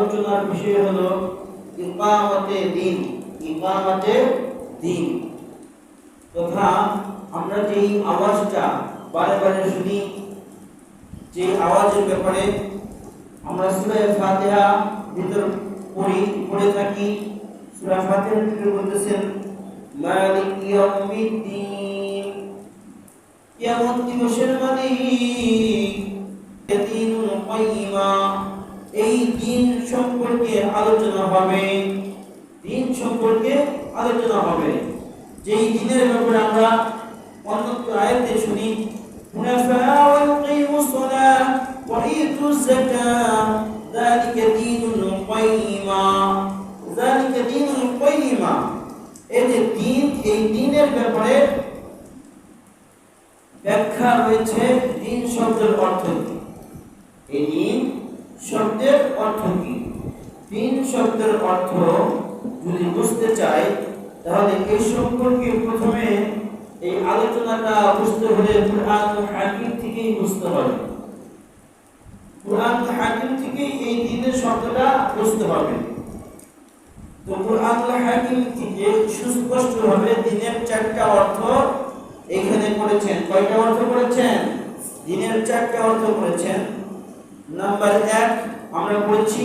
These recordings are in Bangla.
আলোচনার বিষয় হলো ইকামতে দিন ইকামতে দিন। তথা আমরা যেই আওয়াজটা বারে বারে শুনি যে আওয়াজের ব্যাপারে আমরা সূরা ফাতিহা ভিতর পড়ি, পড়ে থাকি সূরা ফাতিহার ভিতরে বলতেছেন, মালিক ইয়াউমিদ্দিন। কিয়ামত দিবসের মালিক কাইয়িমা এই দিন সম্পর্কে আলোচনা হবে, দিন সম্পর্কে আলোচনা হবে। যেই দিনের ব্যাপারে আমরা অন্যত্র আয়াতে শুনি এই দিনের ব্যাপারে ব্যাখ্যা দিন শব্দের অর্থ এই শব্দের অর্থ কি? দিন শব্দের অর্থ যদি বুঝতে চাই, তাহলে এই সম্পর্কে প্রথমে এই আলোচনাটা বুঝতে হলে কোরআন হাকিম থেকেই বুঝতে হবে। কোরআন হাকিম থেকেই এই দিনের শব্দটা বুঝতে হবে। তো কোরআন হাকিম থেকে সুস্পষ্টভাবে দিনের চারটা অর্থ এখানে করেছেন কয়টা অর্থ করেছেন দিনের চারটা অর্থ করেছেন নাম্বার এক, আমরা বলছি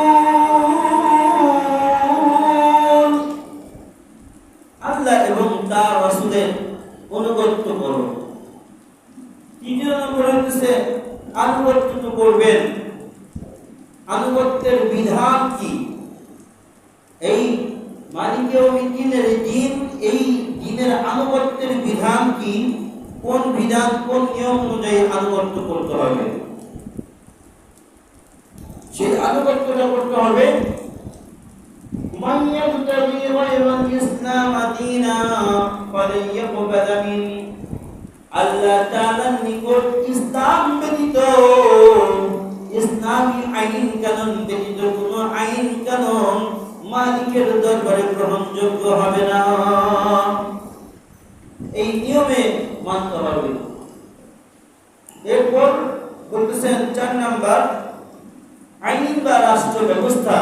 আনুগত্য করো। তৃতীয় নম্বর হচ্ছে আনুগত্য তো করবেন। আনুগত্যের বিধান কি? এই মালিকীয় দিন, এই দিনের আনুগত্যের বিধান কি? কোন বিধান, কোন নিয়ম অনুযায়ী আনুগত্য করতে হবে? সেই আনুগত্যটা করতে হবে। মাইয়াবতাবি ওয়াইরাল ইসলাম আদিনা। ফলে ইয়াকবালানি আল্লাহ তাআলার নিকট ইসলাম ব্যতীত, ইসলামী আইন কানুন ব্যতীত কোনো আইন কানুন মালিকের দরবারে গ্রহণযোগ্য হবে না। এই নিয়মে মানতে হবে। এরপর বলতেছেন চার নাম্বার, আইন বা রাষ্ট্র ব্যবস্থা।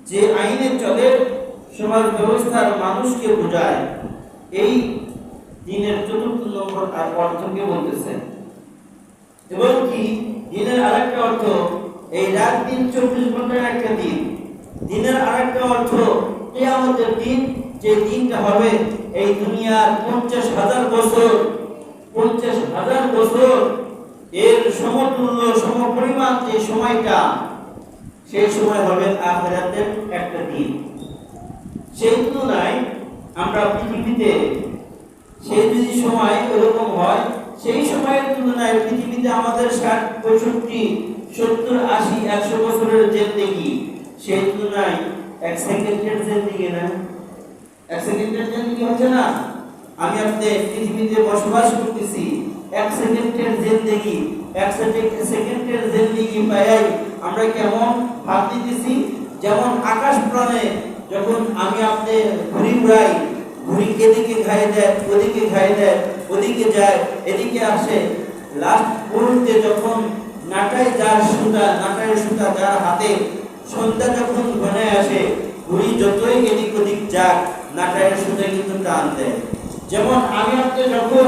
যে আইনে চলে সমাজ ব্যবস্থার মানুষকে বোঝায়। এই দিনের চতুর্থ নম্বর আর অর্থকে বলতেছে। এবং কি? দিনের আরেকটা অর্থ, এই রাত দিন চব্বিশ ঘণ্টার একটা দিন। দিনের আরেকটা অর্থ, কেয়ামতের দিন, যে দিনটা হবে, এই দুনিয়ার পঞ্চাশ হাজার বছর। পঞ্চাশ হাজার বছর এর সমতুল্য, সমপরিমাণ যে সময়টা, সেই সময় হবে আখেরাতের একটা দিন। সেই তুলনায় আমরা পৃথিবীতে সেই যদি সময় এরকম হয়, সেই সময়ের তুলনায় পৃথিবীতে আমাদের ষাট, পঁয়ষট্টি, সত্তর, আশি, একশো বছরের জেন্দেগি সেই তুলনায় এক সেকেন্ডের জেন্দেগি না। এক সেকেন্ডের জেন্দেগি হচ্ছে না? আমি আপনি পৃথিবীতে বসবাস করতেছি। এক সেকেন্ডের জেন্দেগি এক সেকেন্ডের জেন্দেগি পাই আমরা কেমন ভাব দিতেছি? যেমন আকাশ প্রাণে যখন আমি আপনি ঘুরি উড়াই ঘুরি এদিকে খাইয়ে দেয়, ওদিকে খাইয়ে দেয়, ওদিকে যায়, এদিকে আসে লাস্ট মুহূর্তে যখন নাটায় যার সুতা, নাটায় সুতা যার হাতে, সন্ধ্যা যখন ঘনে আসে ঘুরি যতই এদিক ওদিক যাক নাটায়ের সুতা কিন্তু টান দেয়। যেমন আমি আপনি যখন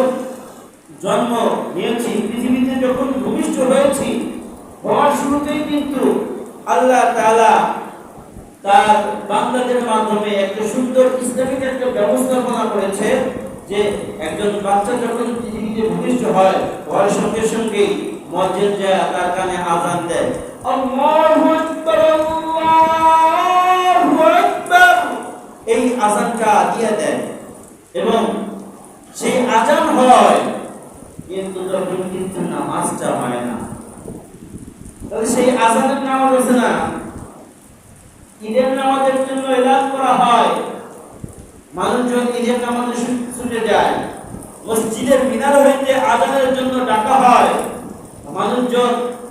জন্ম নিয়েছি, পৃথিবীতে যখন ভূমিষ্ঠ হয়েছি, হওয়ার শুরুতেই কিন্তু আল্লাহ তাআলা তার বান্দাদের মাধ্যমে একটা সুন্দর ইসলামিক একটা ব্যবস্থাপনা করেছে যে একজন বাচ্চা যখন পৃথিবীতে ভূমিষ্ঠ হয় হওয়ার সঙ্গে সঙ্গেই মসজিদ যায়, তার কানে আজান দেয়। এই আজানটা দিয়ে দেয়। এবং সেই আজান হয়, কিন্তু তখন কিন্তু নামাজটা হয় না। সেই আজানের নামাজ আছে না ঈদের নামাজের জন্য এলান করা হয়। ঈদের নামাজে ছুট- যায়। মসজিদের মিনার হইতে আজানের জন্য ডাকা হয়। মানুষজন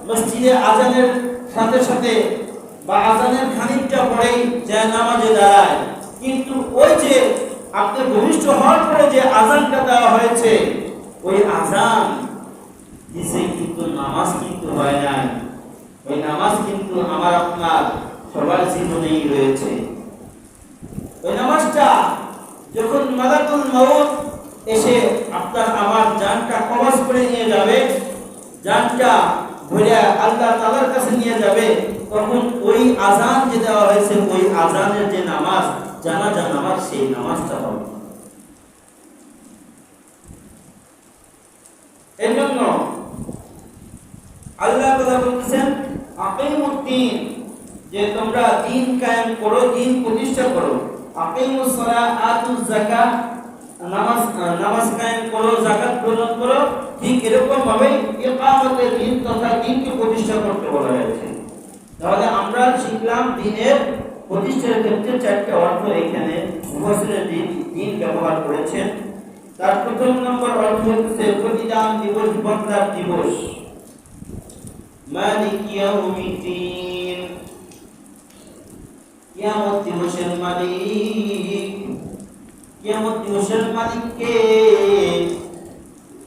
মসজিদে আজানের সাথে সাথে বা আজানের খানিকটা পরেই যে নামাজে দাঁড়ায়। কিন্তু ওই যে আপনি ভূমিষ্ঠ হওয়ার পরে যে আজানটা দেওয়া হয়েছে, ওই আজান দিছে কিন্তু নামাজ কিন্তু হয় নাই। ওই নামাজ কিন্তু আমার আপনার সবার জীবনেই রয়েছে। ওই নামাজটা যখন মালাকুল মাউত এসে আপনার আমার জানটা কবজ করে নিয়ে যাবে, জানটা ধরে আল্লাহ তাআলার কাছে নিয়ে যাবে, তখন ওই আজান যে দেওয়া হয়েছে, ওই আজানের যে নামাজ, জানাজা নামাজ, সেই নামাজটা হবে। এর জন্য আল্লাহ তাআলা বলতেছেন আকিমুদ্দিন যে তোমরা দিন কায়েম করো, দিন প্রতিষ্ঠা করো। আকিমুস সালাহ, আতুজ যাকাত, নামাজ নামাজ কায়েম করো, যাকাত প্রদান করো। ঠিক এরকম ভাবে ইকামতে দিন তথা দিনকে প্রতিষ্ঠা করতে বলা হয়েছে। তাহলে আমরা শিখলাম দিনের প্রতিষ্ঠার ক্ষেত্রে চারটি অর্থ এখানে মুফাসসিরের দিন দিন ব্যবহার করেছেন। তার প্রথম নম্বর অর্থ হচ্ছে প্রতিদান দিবস বদলার দিবস। মালিক ইয়াউমিদ্দিন। কিয়ামত দিবসের মালিক কিয়ামত দিবসের মালিককে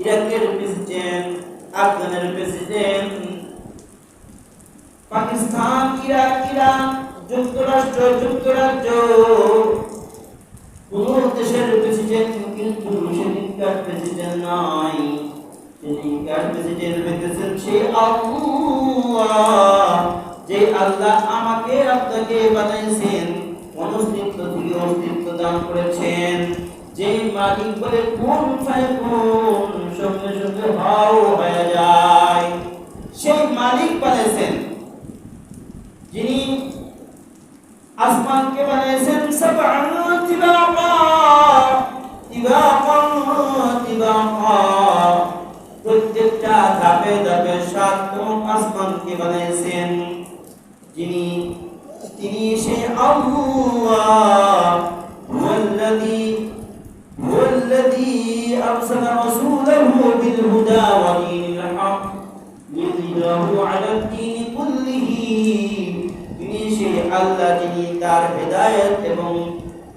ইরাকের প্রেসিডেন্ট, আফগানের প্রেসিডেন্ট, পাকিস্তান, ইরাক, ইরান, যুক্তরাষ্ট্র, যুক্তরাজ্য, কোন দেশের প্রেসিডেন্ট কিন্তু সেদিনকার প্রেসিডেন্ট নয়। সেদিনকার প্রেসিডেন্ট হইতেছেন সেই আল্লাহ, যে আল্লাহ আমাকে আপনাকে বানাইছেন অনস্তিত্ব থেকে অস্তিত্ব দান করেছেন। যে মালিক বলে কোন ফায়াকুন সঙ্গে সঙ্গে হাও হয়ে যায়। সেই মালিক বানাইছেন। যিনি আসমানকে তিবাকা প্রত্যেকটা ধাপে ধাপে সাতম আসমানকে তিনি তিনি সেই আল্লাহ তার হেদায়েত এবং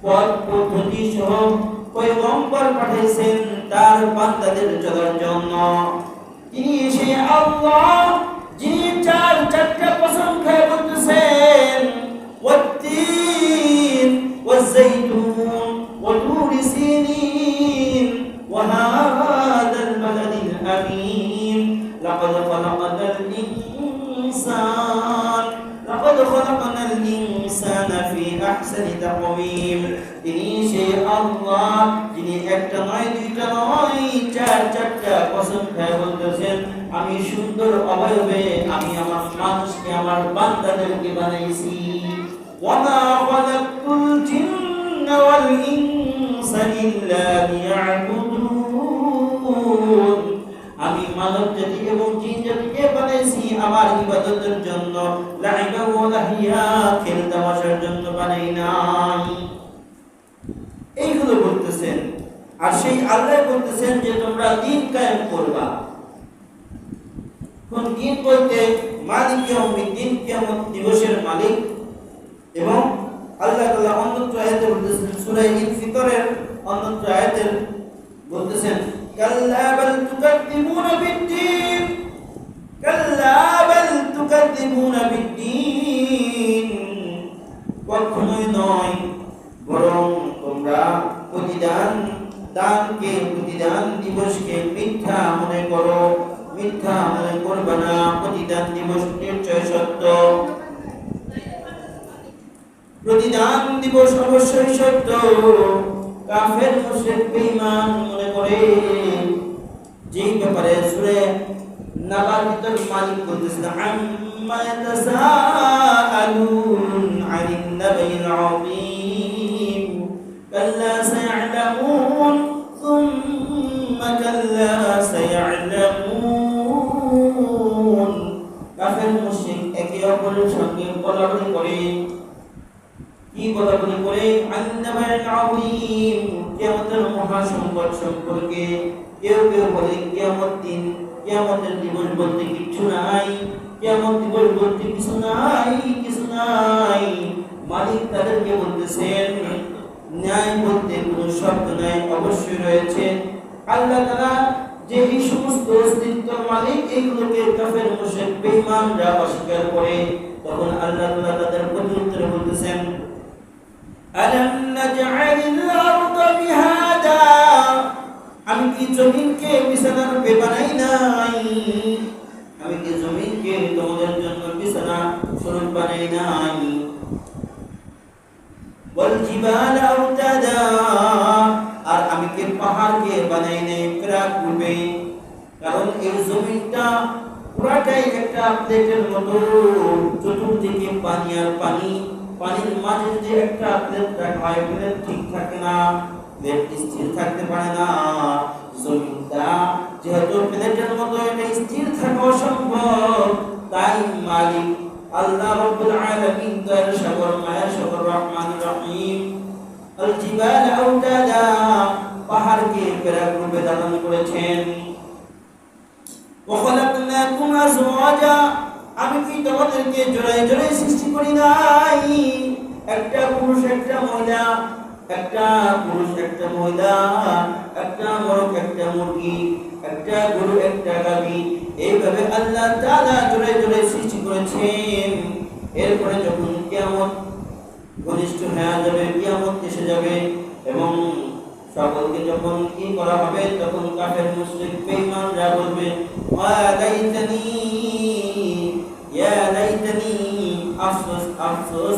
পথ পদ্ধতি পাঠিয়েছেন তার বান্দাদের চলার জন্য তিনি সেই আল্লাহ যিনি চার চারটা প্রশংসায় বলতেছেন। لقد خلقنا الإنسان لقد خلقنا الإنسان في أحسن تقويم তিনি সেই আল্লাহ যিনি একটা নয় দুইটা নয় চার চারটা কসম খেয়ে বলতেছেন আমি সুন্দর অবয়বে আমি আমার মানুষকে আমার বান্দাদেরকে বানাইছি ওয়ামা খালাকতুল জিন্না ওয়াল ইনসা ইল্লা লিয়াবুদুন আমি মানব জাতি এবং জিন জাতিকে বানাইছি আমার ইবাদতের জন্য। লাইবা ওয়া লাহিয়া খেল তামাশার জন্য বানাই নাই। এইগুলো বলতেছেন। আর সেই আল্লাহ বলতেছেন যে তোমরা দিন কায়েম করবা। কোন দিন বলতে মালিক ইয়াউমিদ্দিন, কিয়ামত দিবসের মালিক। এবং আল্লাহ তাআলা অন্যত্র আয়াতে বলতেছেন, সূরা ইনফিতরের অন্যত্র আয়াতে বলতেছেন কাল্লা বাল তুকাদ্দিমুনা বিদ্দীন কাল্লা বাল তুকাদ্দিমুনা বিদ্দীন কখনোই নয় বরং তোমরা প্রতিদান দানকে, প্রতিদান দিবসকে মিথ্যা মনে করো। মিথ্যা মনে করবে না, প্রতিদান দিবস নিশ্চয় সত্য। প্রতিদান দিবস অবশ্যই সত্য। কাফের, মুশরিক, বেঈমান মনে করে। যেই ব্যাপারে সূরা নাবার ভিতর মালিক বলতেছেন আম্মা ইয়াতাসাআলুন আনিন নাবাইল আযীম, কাল্লা সায়ালামুন থুম্মা কাল্লা সায়ালামুন। কাফের মুশরিক একে অপরের সঙ্গে বলাবলি করে। কি বলাবলি করে? আন্নাবাল আযীম, কিয়ামতের মহাসংকট সম্পর্কে কেউ বলে, কিয়ামত দিন, কিয়ামতের দিবস বলতে কিছু নাই, কিয়ামত দিবস বলতে কিছু নাই কিছু নাই। মালিক তাদেরকে বলতেছেন, ন্যায় বলতে কোনো শব্দ নাই, অবশ্যই রয়েছে। আল্লাহ তাআলা যে এই সমস্ত অস্তিত্বের মালিক, এইগুলোকে কাফের, মুশরিক, বেঈমানরা অস্বীকার করে। তখন আল্লাহ তাআলা তাদের প্রতি উত্তরে বলতেছেন, আলাম নাজআলিল আরদা মিহাদা আমি কি জমিনকে বিছানা রূপে বানাই নাই? আমি কি জমিনকে তোমাদের জন্য বিছানা স্বরূপ বানাই নাই? ওয়াল জিবাল আওতাদা আর আমি কি পাহাড়কে বানাই নাই প্রাক রূপে? কারণ এই জমিনটা পুরাটাই একটা প্লেটের মতো, চতুর্দিকে পানি আর পানি। পানির মাঝে যে একটা প্লেট রাখা হয়, প্লেট ঠিক থাকে না। প্লেট স্থির থাকতে পারে না জমিনটা যেহেতু প্লেটের মতো এটা স্থির থাকা অসম্ভব তাই মালিক আল্লাহ রাব্বুল আলামিন তার সাগর মায়া সাগর রহমান রহিম আল জিবাল আউতাদা পাহাড়কে পেরাক রূপে ধারণ করেছেন وخلقناكم أزواجا আমি কি তোমাদেরকে জোড়ায় জোড়ায় সৃষ্টি করি নাই একটা পুরুষ একটা মহিলা একটা পুরুষ, একটা মহিলা, একটা মোরগ একটা মুরগি, একটা গরু, একটা গাভী। এইভাবে আল্লাহ তাআলা জোড়ায় জোড়ায় সৃষ্টি করেছেন। এরপরে যখন কিয়ামত ঘনিষ্ঠ হয়ে যাবে, কিয়ামত এসে যাবে এবং সকলকে যখন কি করা হবে, তখন কাফের, মুশরিক, বেঈমানরা বলবে ওয়া লাইতানি, ইয়া লাইতানি, আফসোস আফসোস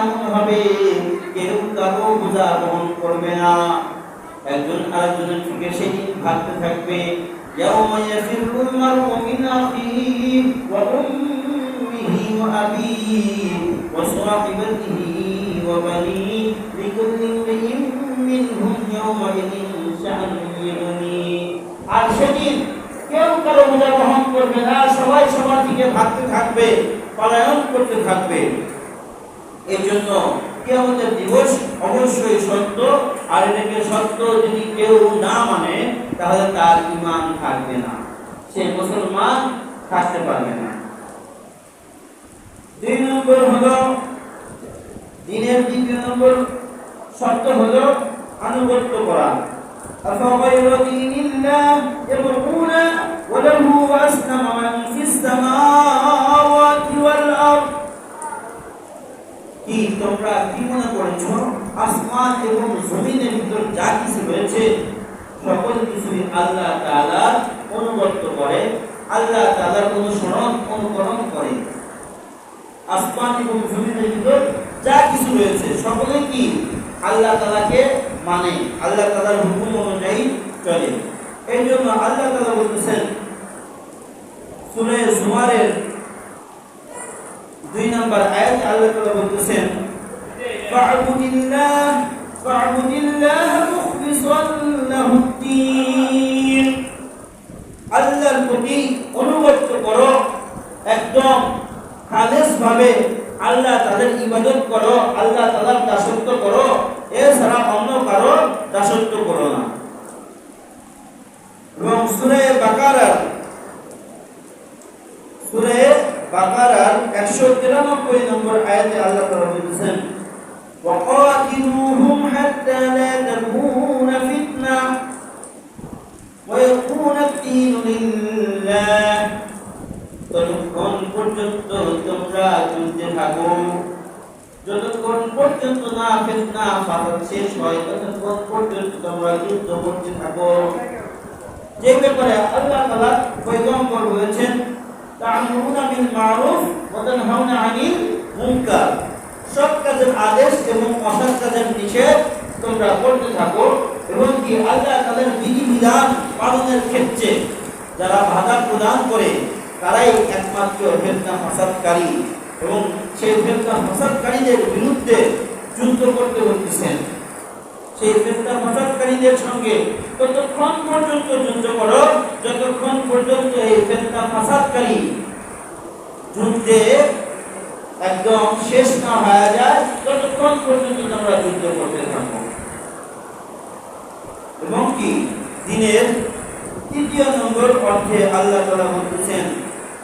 এমন হবে কেউ কারো বোঝা বহন করবে না একজন আরেকজনের থেকে সেই দিন ভাবতে থাকবে يوم يفر المرء من أخيه وأمه وأبيه وصاحبته وبنيه لكل امرئ منهم يومئذ شأن يغنيه আর সেদিন কেউ কারো বোঝা বহন করবে না সবাই সবার দিকে ভাবতে থাকবে পলায়ন করতে থাকবে এই জন্য কিয়ামতের দিবস অবশ্যই সত্য আর এটাকে সত্য যদি কেউ না মানে তাহলে তার ইমান থাকবে না সে মুসলমান থাকতে পারবে না দুই নম্বর হলো দিনের দ্বিতীয় নম্বর শর্ত হলো আনুগত্য করা أفغير دين الله يبغون وله أسلم من في السماوات والأرض কি তোমরা কি মনে করেছ? আসমান এবং জমিনের ভিতর যা কিছু রয়েছে, সকল কিছুই আল্লাহ তাআলার অনুগত করে। আল্লাহ তাআলার অনুসরণ অনুকরণ করে। আসমান এবং জমিনের ভিতর যা কিছু রয়েছে, সকলে কি আল্লাহ তাআলাকে মানে আল্লাহ তাআলার হুকুম অনুযায়ী চলে। এই জন্য আল্লাহ তাআলা বলতেছেন, সূরা জুমারের দুই নম্বর আয়াত আল্লাহ তাআলা বলতেছেন, ফা'বুদিল্লাহ ফা'বুদিল্লাহ মুখলিসান লাহুদ্দিন আল্লাহর প্রতি অনুগত করো, একদম খালেস ভাবে আল্লাহ তাদের ইবাদত করো, আল্লাহ তাআলার দাসত্ব করো, এছাড়া অন্য কারও দাসত্ব করো না। এবং সূরা বাকারার সূরা বাকারার 193 নম্বর আয়াতে আল্লাহ তাআলা বলেছেন وقاتلوهم حتى لا تكون فتنة ويكون الدين لله ততক্ষণ পর্যন্ত তোমরা চলতে থাকো যতক্ষণ পর্যন্ত না ফিতনা ফাসাদ শেষ হয় ততক্ষণ পর্যন্ত তোমরা যুদ্ধ করতে থাকো যে ব্যাপারে আল্লাহ তাআলা পয়গম্বর বলেছেন তা'মুরুনা বিল মারুফ ওয়া তানহাউনা আনিল মুনকার। সৎ কাজের আদেশ এবং অসৎ কাজের নিষেধ তোমরা করতে থাকো এবং কি আল্লাহ তাদের বিধি বিধান পালনের ক্ষেত্রে যারা বাধা প্রদান করে, তারাই একমাত্র ফেতনা ফাসাদকারী এবং সেই ফেতনা ফাসাদকারীদের বিরুদ্ধে যুদ্ধ করতে বলতেছেন। সেই ফেতনা ফাসাদকারীদের সঙ্গে ততক্ষণ পর্যন্ত যুদ্ধ করো, যতক্ষণ পর্যন্ত এই ফেতনা ফাসাদকারী যুদ্ধে একদম শেষ না হয়ে যায়, ততক্ষণ পর্যন্ত তোমরা যুদ্ধ করতে থাকো। এবং কি? দিনের তৃতীয় নম্বর অর্থে আল্লাহ তালা বলতেছেন,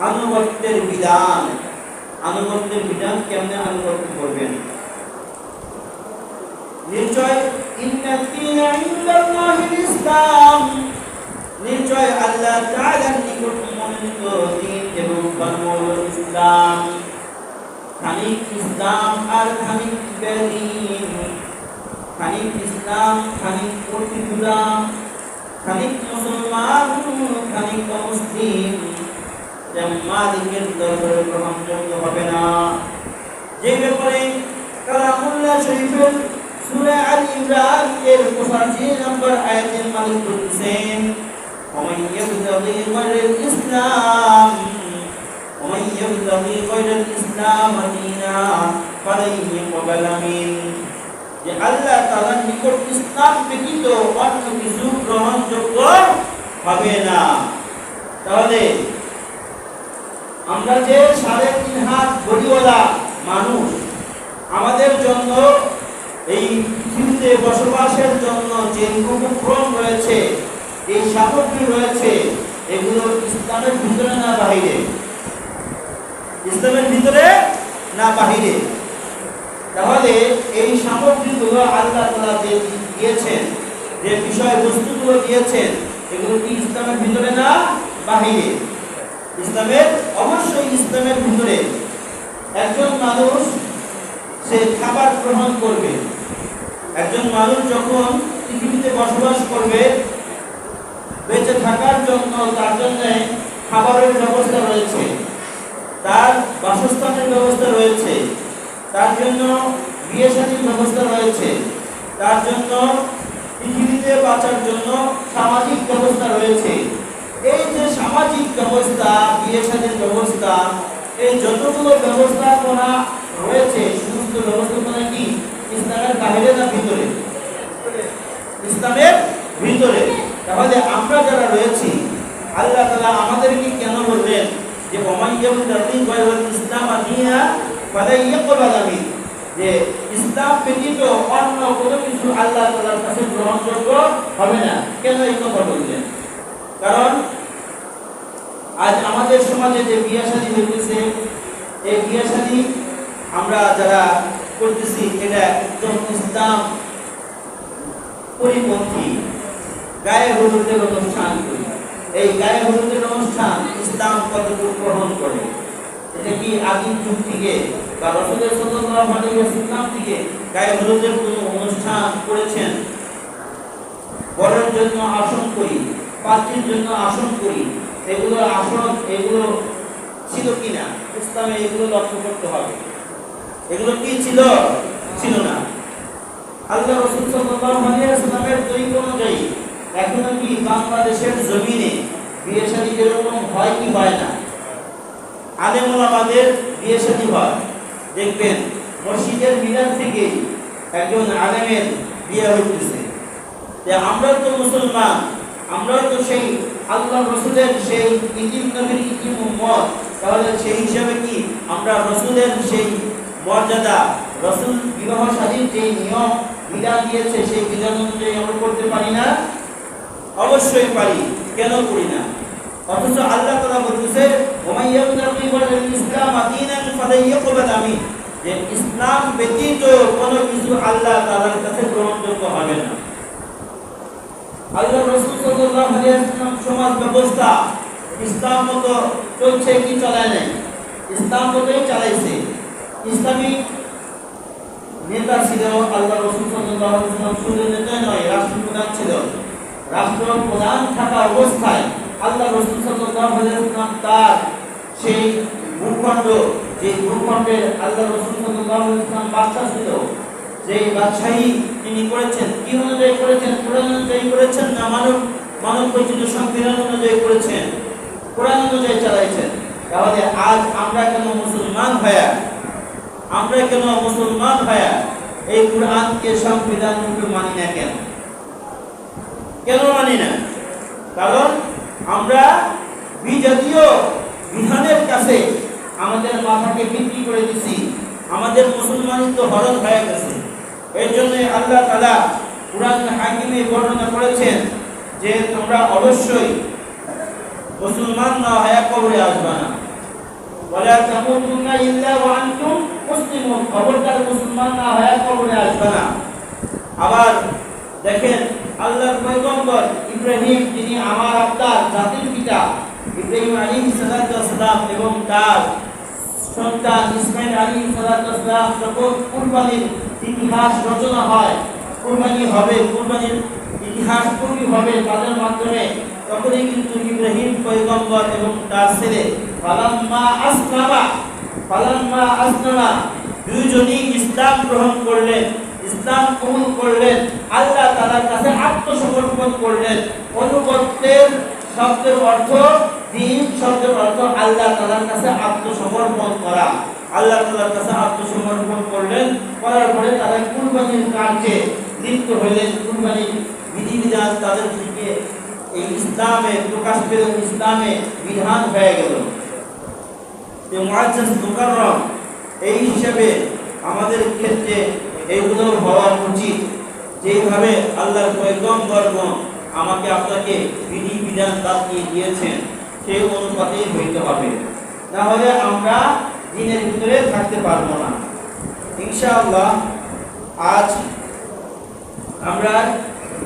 আনুগত্যের বিধান। আনুগত্যের বিধান কেমনে আনুগত্য করবেন? নিশ্চয় খানিক ইসলাম আর খানিক বেদিন খানিক ইসলাম, খানিক দরবারে গ্রহণযোগ্য হবে না। যে ব্যাপারে কালামুল্লাহ শরীফের সূরা আল ইমরান এর 85 নম্বর আয়াতের মালিক বলছেন ومن يبتغي غير الإسلام ومن يبتغي غير الإسلام دينا فلن يقبل منه যে আল্লাহ তাআলার নিকট ইসলাম ব্যতীত অন্য কিছু গ্রহণযোগ্য হবে না তাহলে আমরা যে সাড়ে তিন হাত বডিওয়ালা মানুষ আমাদের জন্য এই পৃথিবীতে বসবাসের জন্য যে উপক্রম রয়েছে, এই সামগ্রী রয়েছে, এগুলো ইসলামের ভিতরে না বাহিরে? ইসলামের ভিতরে না বাহিরে? তাহলে এই সামগ্রীগুলো আল্লাহ তাআলা যে দিয়েছেন, যে বিষয় বস্তুগুলো দিয়েছেন, এগুলো কি ইসলামের ভিতরে না বাহিরে? ইসলামের, অবশ্যই ইসলামের ভিতরে। একজন মানুষ সে খাবার গ্রহণ করবে। একজন মানুষ যখন পৃথিবীতে বসবাস করবে, বেঁচে থাকার জন্য তার জন্য খাবারের ব্যবস্থা রয়েছে, তার বাসস্থানের ব্যবস্থা রয়েছে, তার জন্য বিয়ে শাদীর ব্যবস্থা রয়েছে, তার জন্য পৃথিবীতে বাঁচার জন্য সামাজিক ব্যবস্থা রয়েছে। এই যে সামাজিক ব্যবস্থা, বিয়ে শাদীর ব্যবস্থা, এই যতগুলো ব্যবস্থাপনা রয়েছে সমস্ত ব্যবস্থাপনা কি ইসলামের বাইরে না ভিতরে ইসলামের ভিতরে তাহলে আমরা যারা রয়েছি আল্লাহ তাআলা আমাদেরকে কেন বললেন যে ওমাইয়াবু দাতিন ওয়াল ইসলাম আদিয়া ফালাই ইয়াকবাল মিন যে ইসলাম ব্যতীত অন্য কোনো কিছু আল্লাহ তাআলার কাছে গ্রহণযোগ্য হবে না। কেন এই কথা বললেন? কারণ আজ আমাদের সমাজে যে বিয়ে শাদী হইতেছে, এই বিয়ে শাদী আমরা যারা করতেছি, এটা একদম ইসলাম পরিপন্থী। গায়ে হলুদের অনুষ্ঠান করি। এই গায়ে হলুদের অনুষ্ঠান ইসলাম কতটুকু গ্রহণ করে? এটা কি আদিম যুগ থেকে বা রসুলের সাল্লাল্লাহু আলাইহি ওয়াসাল্লাম থেকে গায়ে হলুদের কোনো অনুষ্ঠান করেছেন? বরের জন্য আসন করি, পাত্রীর জন্য আসন করি, এগুলো আসন, এগুলো ছিল কিনা, ইসলামে এগুলো লক্ষ্য করতে হবে। এগুলো কি ছিল? ছিল না। আল্লাহ রসুল সাল্লাল্লাহু আলাইহি অনুযায়ী, এখনও কি বাংলাদেশের জমিনে বিয়ে শাদী এরকম হয় কি হয় না? আলেম ওলামাদের বিয়ে শাদী হয়। দেখবেন, মসজিদের মিনার থেকে একজন আলেমের বিয়ে হইতেছে। যে আমরা তো মুসলমান আমরা তো সেই আল্লাহ রসুলের সেই ইতিম নবীর ইতিম উম্মত। তাহলে সেই হিসাবে কি আমরা রসুলের সেই মর্যাদা, রসুল বিবাহ স্বাধীন যে নিয়ম, বিধান দিয়েছে, সেই বিধান অনুযায়ী আমরা করতে পারি না? অবশ্যই পারি। কেন করি না? অথচ আল্লাহ তাআলা বলতেছে ইসলাম আদিনান ফালাইয়াকবাল আমি যে ইসলাম ব্যতীত কোনো কিছু আল্লাহ তাআলার কাছে গ্রহণযোগ্য হবে না। আল্লাহ রাসূল সাল্লাল্লাহু আলাইহি ওয়াসাল্লাম সমাজ ব্যবস্থা ইসলাম মতো চলছে কি চলায় নাই? ইসলাম মতোই চালাইছে। ইসলামিক নেতা ছিল আল্লাহ রসুল সাল্লাল্লাহু আলাইহি ওয়াসাল্লাম, শুধু নেতা নয়, রাষ্ট্রপ্রধান ছিল। রাষ্ট্রপ্রধান থাকা অবস্থায় আল্লাহ রসুল সাল্লাল্লাহু আলাইহি ওয়াসাল্লাম তার সেই ভূখণ্ড, যে ভূখণ্ডের আল্লাহ রসুল সাল্লাল্লাহু আলাইহি ওয়াসাল্লাম বাদশা ছিল যে বাদশাহী তিনি করেছেন, কি অনুযায়ী করেছেন? কোরআন অনুযায়ী করেছেন না মানব মানব বৈচিত্র সংবিধান অনুযায়ী করেছেন? কোরআন অনুযায়ী চালাইছেন। তাহলে আজ আমরা কেন মুসলমান হয়া? আমরা কেন মুসলমান হয়া? এই কোরআনকে সংবিধান রূপে মানি না কেন? কেন মানি না? কারণ আমরা বিজাতীয় বিধানের কাছে আমাদের মাথাকে বিক্রি করে দিছি। আমাদের মুসলমানিত্ব হরণ হয়ে গেছে। এর জন্য আল্লাহ তালা কোরআন হাকিমে বর্ণনা করেছেন যে তোমরা অবশ্যই মুসলমান না হয়ে কবরে আসবে না। ওয়ালা তামুতুন্না ইল্লা ওয়া আনতুম মুসলিমুন, খবরদার মুসলমান না হয়ে কবরে আসবে না। আবার দেখেন, আল্লাহর পয়গম্বর ইব্রাহিম, যিনি আমার আপনার জাতির পিতা, ইব্রাহিম আলাইহিস সালাম এবং তার সন্তান ইসমাইল আলাইহিস সালাম যখন কুরবানির ইতিহাস রচনা হয়। কুরবানি হবে, কুরবানির ইতিহাস পূর্বী হবে তাদের মাধ্যমে। তখনই কিন্তু ইব্রাহিম পয়গম্বর এবং তার ছেলে ফালাম্মা আসলামা ফালাম্মা আসলামা দুইজনই ইসলাম গ্রহণ করলেন, ইসলাম কবুল করলেন, আল্লাহ তাআলার কাছে আত্মসমর্পণ করলেন। অনুগত্যের শব্দের অর্থ দিন, শব্দের অর্থ আল্লাহ তাআলার কাছে আত্মসমর্পণ করা। আল্লাহ কাছে আত্মসমর্পণ করলেন, করার পরে তারা কুরবানির কাজে লিপ্ত কুরবানির বিধিবিধান তাদের এই ইসলামে প্রকাশ ইসলামে বিধান হয়ে গেল। মুকাররম, এই আমাদের ক্ষেত্রে এইগুলো হওয়া উচিত। যেভাবে আল্লাহর আমাকে আপনাকে বিধি বিধান দিয়েছেন, সেই অনুপাতেই হইতে হবে। না হলে আমরা দিনের ভিতরে থাকতে পারব না। ইনশাআল্লাহ, আজ আমরা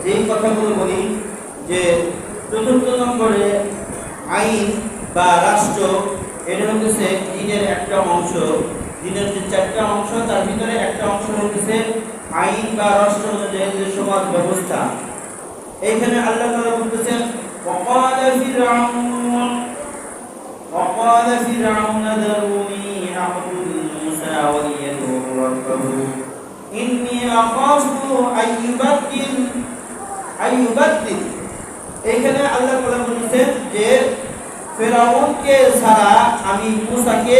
যেই কথাগুলো বলি, যে চতুর্থ নম্বরে আইন বা রাষ্ট্র, এটা হচ্ছে দিনের একটা অংশ। দিনের যে চারটা অংশ, তার ভিতরে একটা অংশ হচ্ছে আইন বা রাষ্ট্র অনুযায়ী যে সমাজ ব্যবস্থা। এইখানে আল্লাহ তাআলা বলতেছেন এখানে আল্লাহ তাআলা বলতেছেন যে ফেরাউনকে ছাড়া আমি মুসাকে,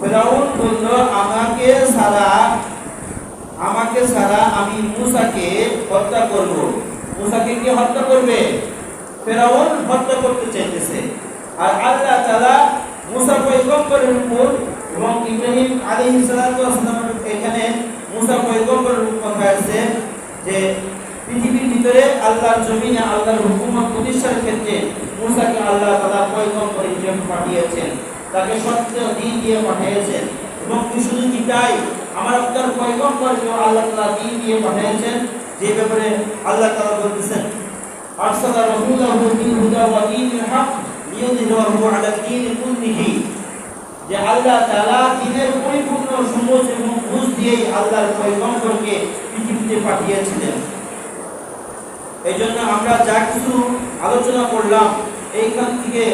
ফেরাউন বলল, আমাকে ছাড়া আমাকে ছাড়া আমি মুসাকে হত্যা করব। মুসাকে কি হত্যা করবে? ফেরাউন হত্যা করতে চাইতেছে। আর আল্লাহ তাআলা মুসা পয়গম্বরের উপর এবং ইব্রাহিম সালাতু ওয়াসালামের এখানে মুসা পয়গম্বরের কথা আছে যে পৃথিবীর ভিতরে আল্লাহর জমিনে আল্লাহর হুকুমত প্রতিষ্ঠার ক্ষেত্রে মুসাকে আল্লাহ তাআলা পয়গম্বর হিসেবে পাঠিয়েছেন। তাকে সত্য দিন দিয়ে পাঠিয়েছেন। এবং শুধু কি তাই? আমার আপনার পয়গম্বরকে আল্লাহ তাআলা দিন দিয়ে পাঠিয়েছেন। যে ব্যাপারে আল্লাহ তাআলা বলতেছেন বিল হুদা ওয়া দীনিল হক লিইয়ুযহিরাহু আলা দীন কুল্লিহি। যে আল্লাহ তাআলা দ্বীনের পরিপূর্ণ সমঝ এবং বুঝ দিয়েই আল্লাহর পয়গম্বরকে পৃথিবীতে পাঠিয়েছিলেন। এই জন্য আমরা যা কিছু আলোচনা করলাম, এইখান থেকে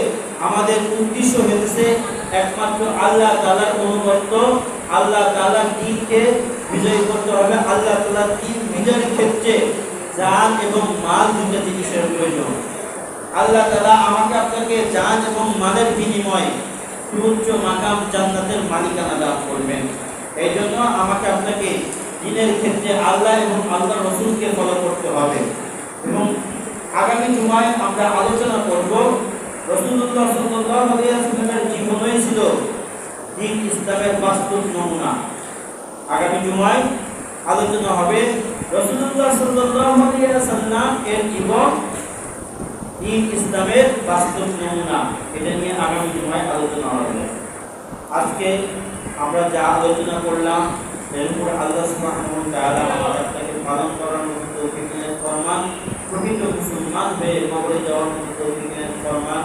আমাদের উদ্দেশ্য হয়েছে একমাত্র আল্লাহ তালার অনুগত্য। আল্লাহ তালার দিনকে বিজয় করতে হবে। আল্লাহ তালার দিন বিজয়ের ক্ষেত্রে জান এবং মাল দুইটা জিনিসের প্রয়োজন। আল্লাহ তালা আমাকে আপনাকে জান এবং মালের বিনিময়ে সুউচ্চ মাকাম জান্নাতের মালিকানা দান করবেন। এই জন্য আমাকে আপনাকে দিনের ক্ষেত্রে আল্লাহ এবং আল্লাহ রসুলকে ফলো করতে হবে। এবং আগামী জুমায় আমরা আলোচনা করব রসুল্লাহ সাল্লাল্লাহু আলাইহি ওয়াসাল্লামের জীবনই ছিল দিন ইসলামের বাস্তব নমুনা। আগামী জুমায় আলোচনা হবে রসুল্লাহ সাল্লাল্লাহু আলাইহি ওয়াসাল্লাম এর জীবন দিন ইসলামের বাস্তব নমুনা। এটা নিয়ে আগামী জুমায় আলোচনা হবে। আজকে আমরা যা আলোচনা করলাম, এর উপর আল্লাহ সুবহানাহু ওয়া তাআলা আমাদেরকে পালন করার মতো তৌফিক ফরমান প্রকৃত মুসলমান হয়ে কবরে যাওয়ার মতো ফরমান